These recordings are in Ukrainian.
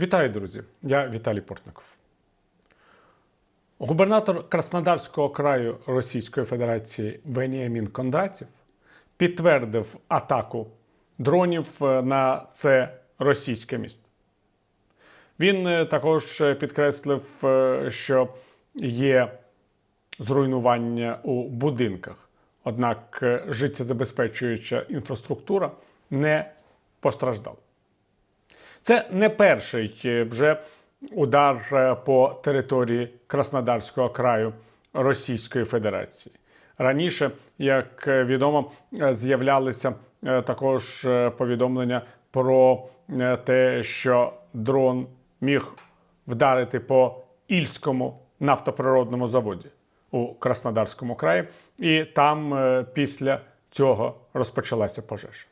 Вітаю, друзі! Я Віталій Портников. Губернатор Краснодарського краю Російської Федерації Веніамін Кондратів підтвердив атаку дронів е, на це російське місто. Він е, також е, підкреслив, що є зруйнування у будинках, однак життєзабезпечуюча інфраструктура не постраждала. Це не перший е, вже удар е, по території Краснодарського краю Російської Федерації. Раніше, як е, відомо, з'являлися також повідомлення про те, що дрон міг вдарити по Ільському нафтоприродному заводі у Краснодарському краї, і там після цього розпочалася пожежа.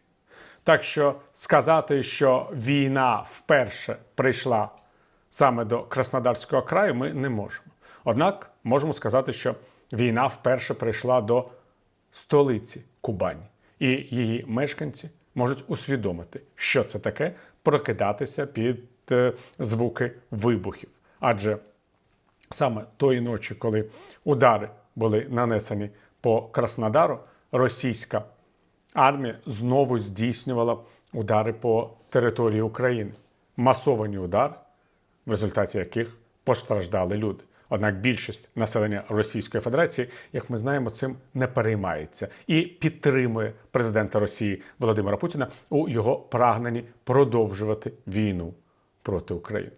Так що сказати, що війна вперше прийшла саме до Краснодарського краю, ми не можемо. Однак можемо сказати, що війна вперше прийшла до столиці Кубані, і її мешканці можуть усвідомити, що це таке прокидатися під е, звуки вибухів. Адже саме тої ночі, коли удари були нанесені по Краснодару, російська армія знову здійснювала удари по території України. Масовані удари, в результаті яких постраждали люди. Однак більшість населення Російської Федерації, як ми знаємо, цим не переймається і підтримує президента Росії Володимира Путіна у його прагненні продовжувати війну проти України.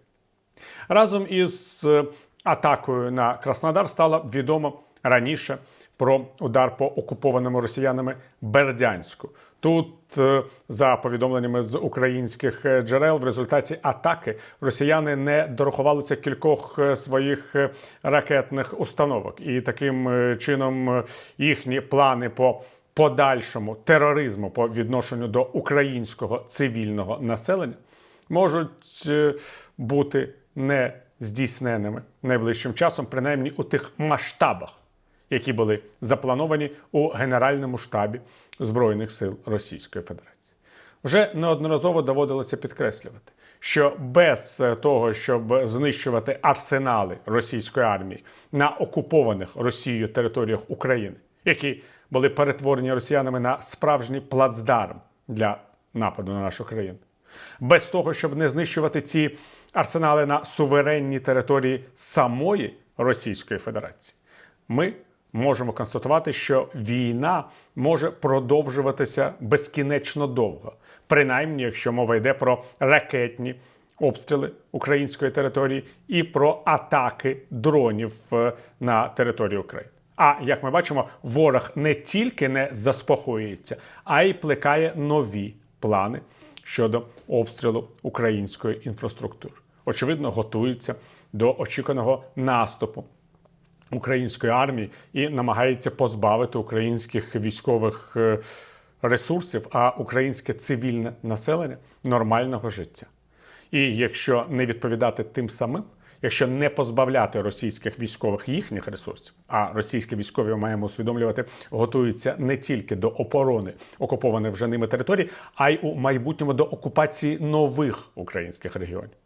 Разом із е, атакою на Краснодар стало відомо раніше про удар по окупованому росіянами Бердянську. Тут, е, за повідомленнями з українських е, джерел, в результаті атаки росіяни не дорахувалися кількох е, своїх ракетних установок, і таким чином їхні плани по подальшому тероризму по відношенню до українського цивільного населення можуть бути не здійсненими найближчим часом, принаймні у тих масштабах, які були заплановані у Генеральному штабі Збройних сил Російської Федерації. Вже неодноразово доводилося підкреслювати, що без е, того, щоб знищувати арсенали російської армії на окупованих Росією територіях України, які були перетворені росіянами на справжній плацдарм для нападу на нашу країну, без того, щоб не знищувати ці арсенали на суверенній території самої Російської Федерації, ми можемо констатувати, що війна може продовжуватися безкінечно довго, принаймні, якщо мова йде про ракетні обстріли української території і про атаки дронів е, на територію України. А як ми бачимо, ворог не тільки не заспокоюється, а й плекає нові плани щодо обстрілу української інфраструктури. Очевидно, готується до очікуваного наступу української армії і намагається позбавити українських військових е, ресурсів, а українське цивільне населення нормального життя. І якщо не відповідати тим самим, якщо не позбавляти російських військових їхніх ресурсів, а російські військові маємо усвідомлювати, готуються не тільки до оборони окупованих вже ними територій, а й у майбутньому до окупації нових українських регіонів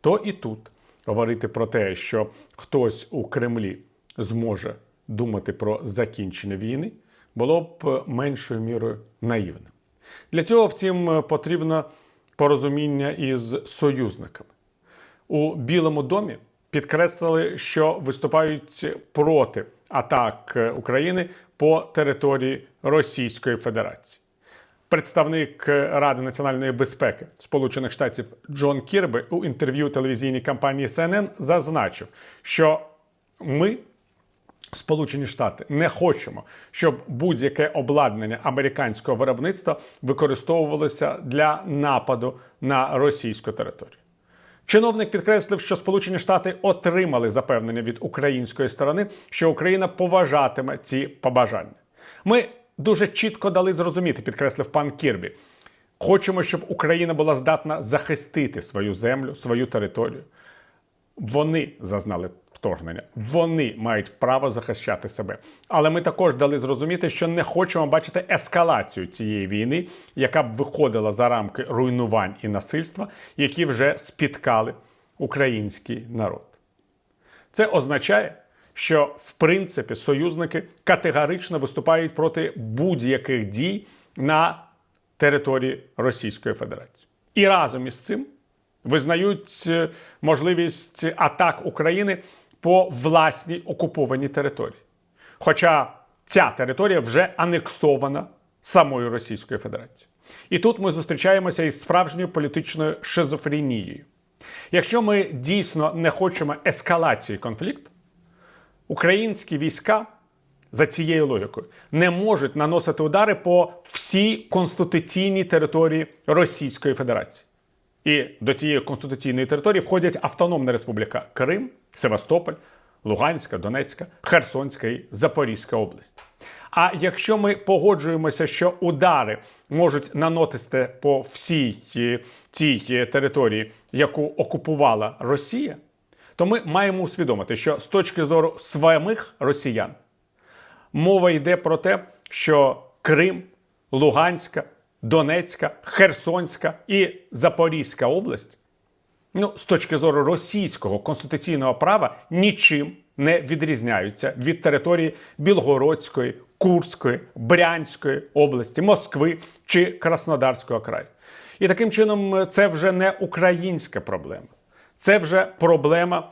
то і тут говорити про те, що хтось у Кремлі зможе думати про закінчення війни, було б меншою мірою наївним. Для цього, втім, потрібно порозуміння із союзниками. У Білому домі підкреслили, що виступають проти атак України по території Російської Федерації. Представник Ради національної безпеки Сполучених Штатів Джон Кірби у інтерв'ю телевізійній компанії CNN зазначив, що ми, Сполучені Штати, не хочемо, щоб будь-яке обладнання американського виробництва використовувалося для нападу на російську територію. Чиновник підкреслив, що Сполучені Штати отримали запевнення від української сторони, що Україна поважатиме ці побажання. Ми дуже чітко дали зрозуміти, підкреслив пан Кірбі. Хочемо, щоб Україна була здатна захистити свою землю, свою територію. Вони зазнали вторгнення. Вони мають право захищати себе. Але ми також дали зрозуміти, що не хочемо бачити ескалацію цієї війни, яка б виходила за рамки руйнувань і насильства, які вже спіткали український народ. Це означає, що в принципі союзники категорично виступають проти будь-яких дій на території Російської Федерації. І разом із цим визнають е, можливість атак України по власній окупованій території. Хоча ця територія вже анексована самою Російською Федерацією. І тут ми зустрічаємося із справжньою політичною шизофренією. Якщо ми дійсно не хочемо ескалації конфлікту, українські війська за цією логікою не можуть наносити удари по всій конституційній території Російської Федерації. І до цієї конституційної території входять Автономна Республіка Крим, Севастополь, Луганська, Донецька, Херсонська і Запорізька область. А якщо ми погоджуємося, що удари можуть наносити по всій е, цій е, території, яку окупувала Росія, то ми маємо усвідомити, що з точки зору самих росіян мова йде про те, що Крим, Луганська, Донецька, Херсонська і Запорізька область, ну, з точки зору російського конституційного права, нічим не відрізняються від території Білгородської, Курської, Брянської області, Москви чи Краснодарського краю. І таким чином це вже не українська проблема, це вже проблема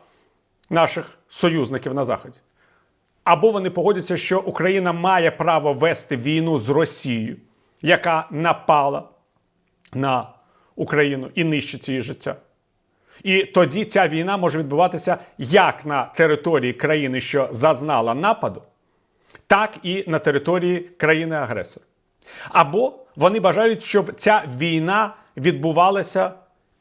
наших союзників на Заході. Або вони погодяться, що Україна має право вести війну з Росією, яка напала на Україну і нищить її життя. І тоді ця війна може відбуватися як на території країни, що зазнала нападу, так і на території країни-агресора. Або вони бажають, щоб ця війна відбувалася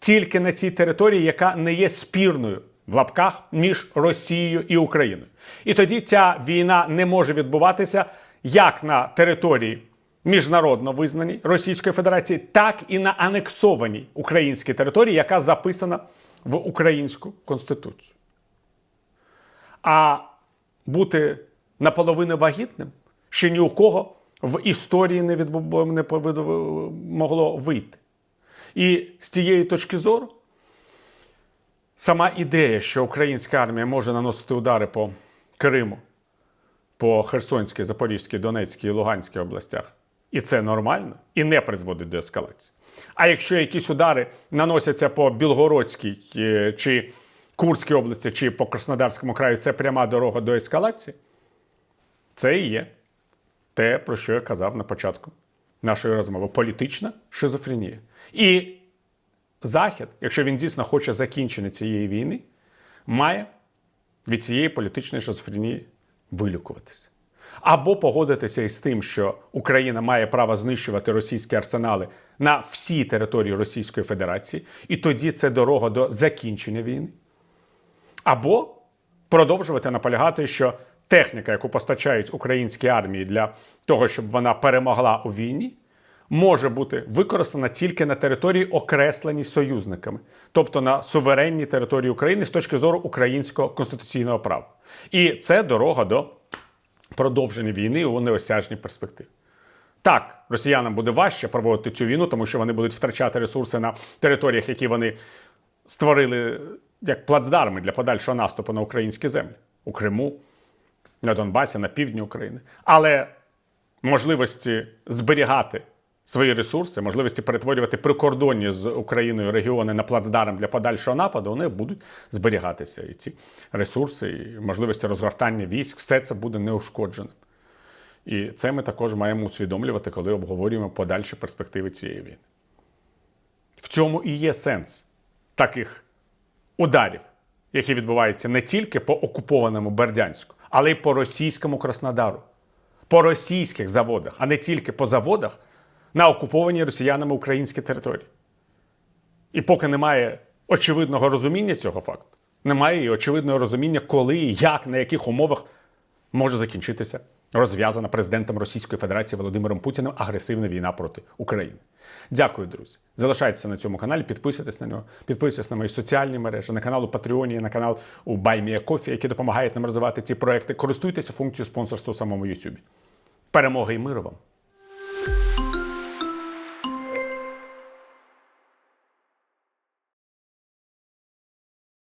тільки на цій території, яка не є спірною в лапках між Росією і Україною. І тоді ця війна не може відбуватися як на території міжнародно визнаній Російської Федерації, так і на анексованій українській території, яка записана в українську конституцію. А бути наполовину вагітним ще ні у кого в історії не, відбу... не могло вийти. І з цієї точки зору, сама ідея, що українська армія може наносити удари по Криму, по Херсонській, Запорізькій, Донецькій і Луганській областях, і це нормально, і не призводить до ескалації. А якщо якісь удари наносяться по Білгородській е, чи Курській області, чи по Краснодарському краю, це пряма дорога до ескалації, це і є те, про що я казав на початку нашої розмови: політична шизофренія. І Захід, якщо він дійсно хоче закінчення цієї війни, має від цієї політичної шизофренії вилікуватися. Або погодитися із тим, що Україна має право знищувати російські арсенали на всій території Російської Федерації, і тоді це дорога до закінчення війни. Або продовжувати наполягати, що техніка, яку постачають українській армії для того, щоб вона перемогла у війні, може бути використана тільки на території, окресленій союзниками, тобто на суверенній території України з точки зору українського конституційного права. І це дорога до продовження війни у неосяжній перспективі. Так, росіянам буде важче проводити цю війну, тому що вони будуть втрачати ресурси на територіях, які вони створили як плацдарми для подальшого наступу на українські землі у Криму, на Донбасі, на півдні України. Але можливості зберігати свої ресурси, можливості перетворювати прикордонні з Україною регіони на плацдарм для подальшого нападу, вони будуть зберігатися. І ці ресурси, і можливості розгортання військ, все це буде неушкодженим. І це ми також маємо усвідомлювати, коли обговорюємо подальші перспективи цієї війни. В цьому і є сенс таких ударів, які відбуваються не тільки по окупованому Бердянську, але й по російському Краснодару, по російських заводах, а не тільки по заводах на окупованій росіянами українській території. І поки немає очевидного розуміння цього факту, немає і очевидного розуміння, коли, як, на яких умовах може закінчитися розв'язана президентом Російської Федерації Володимиром Путіним агресивна війна проти України. Дякую, друзі. Залишайтеся на цьому каналі, підписуйтесь на нього, підписуйтесь на мої соціальні мережі, на канал у Патреоні, на канал у BuyMeACoffee, які допомагають нам розвивати ці проекти. Користуйтеся функцією спонсорства у самому YouTube. Перемоги і миру вам!